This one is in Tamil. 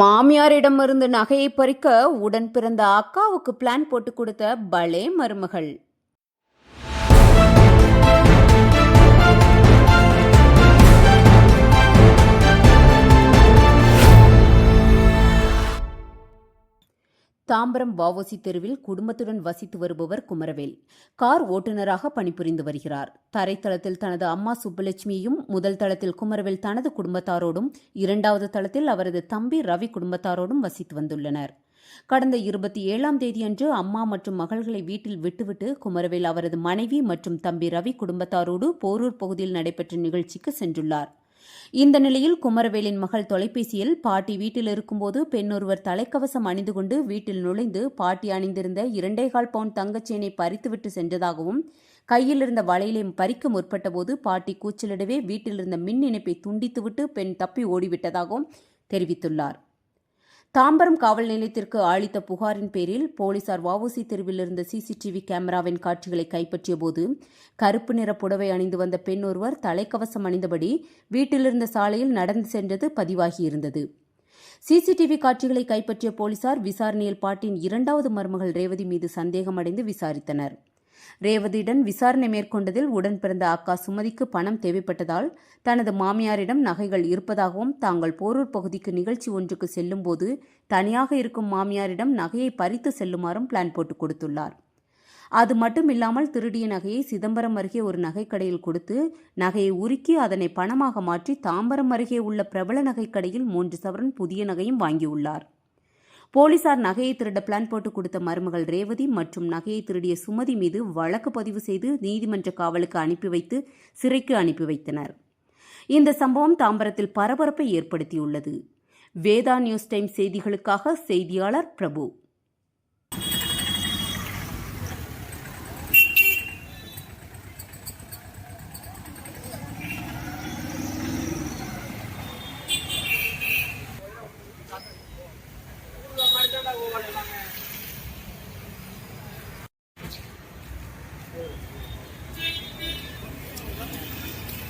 மாமியாரிடமிருந்து நகையை பறிக்க உடன் பிறந்த அக்காவுக்கு பிளான் போட்டு கொடுத்த பலே மருமகள். தாம்பரம் வாவோசி தெருவில் குடும்பத்துடன் வசித்து வருபவர் குமரவேல். கார் ஓட்டுநராக பணிபுரிந்து வருகிறார். தரைத்தளத்தில் தனது அம்மா சுப்புலட்சுமியும் முதல் தளத்தில் குமரவேல் தனது குடும்பத்தாரோடும் இரண்டாவது தளத்தில் அவரது தம்பி ரவி குடும்பத்தாரோடும் வசித்து வந்துள்ளனர். கடந்த இருபத்தி ஏழாம் தேதியன்று அம்மா மற்றும் மகள்களை வீட்டில் விட்டுவிட்டு குமரவேல் அவரது மனைவி மற்றும் தம்பி ரவி குடும்பத்தாரோடு போரூர் பகுதியில் நடைபெற்ற நிகழ்ச்சிக்கு சென்றுள்ளார். இந்த நிலையில் குமரவேலின் மகள் தொலைபேசியில் பாட்டி வீட்டில் இருக்கும்போது பெண்ணொருவர் தலைக்கவசம் அணிந்து கொண்டு வீட்டில் நுழைந்து பாட்டி அணிந்திருந்த இரண்டேகால் பவுண்ட் தங்கச்சேனை பறித்துவிட்டு சென்றதாகவும் கையில் இருந்த வலையிலே பறிக்க முற்பட்டபோது பாட்டி கூச்சலிடவே வீட்டில் இருந்த மின் இணைப்பை துண்டித்துவிட்டு பெண் தப்பி ஓடிவிட்டதாகவும் தெரிவித்துள்ளார். தாம்பரம் காவல் நிலையத்திற்கு அளித்த புகாரின் பேரில் போலீசார் வஉசி தெருவில் இருந்த சிசிடிவி கேமராவின் காட்சிகளை கைப்பற்றிய போது கருப்பு நிற புடவை அணிந்து வந்த பெண் ஒருவர் தலைக்கவசம் அணிந்தபடி வீட்டிலிருந்த சாலையில் நடந்து சென்றது பதிவாகியிருந்தது. சிசிடிவி காட்சிகளை கைப்பற்றிய போலீசார் விசாரணையில் பாட்டின் இரண்டாவது மருமகள் ரேவதி மீது சந்தேகமடைந்து விசாரித்தனர். ரேவதியுடன் விசாரணை மேற்கொண்டதில் உடன் பிறந்த அக்கா சுமதிக்கு பணம் தேவைப்பட்டதால் தனது மாமியாரிடம் நகைகள் இருப்பதாகவும் தாங்கள் போரூர் பகுதிக்கு நிகழ்ச்சி ஒன்றுக்கு செல்லும்போது தனியாக இருக்கும் மாமியாரிடம் நகையை பறித்து செல்லுமாறும் பிளான் போட்டு கொடுத்துள்ளார். அது மட்டும் இல்லாமல் திருடிய நகையை சிதம்பரம் அருகே ஒரு நகைக்கடையில் கொடுத்து நகையை உருக்கி அதனை பணமாக மாற்றி தாம்பரம் அருகே உள்ள பிரபல நகைக்கடையில் மூன்று சவரன் புதிய நகையும் வாங்கியுள்ளார். போலீசார் நகையை திருட பிளான் போட்டு கொடுத்த மருமகள் ரேவதி மற்றும் நகையை திருடிய சுமதி மீது வழக்கு பதிவு செய்து நீதிமன்ற காவலுக்கு அனுப்பி வைத்து சிறைக்கு அனுப்பி வைத்தனர். இந்த சம்பவம் தாம்பரத்தில் பரபரப்பை ஏற்படுத்தியுள்ளது. வேதா நியூஸ் டைம் செய்திகளுக்காக செய்தியாளர் பிரபு.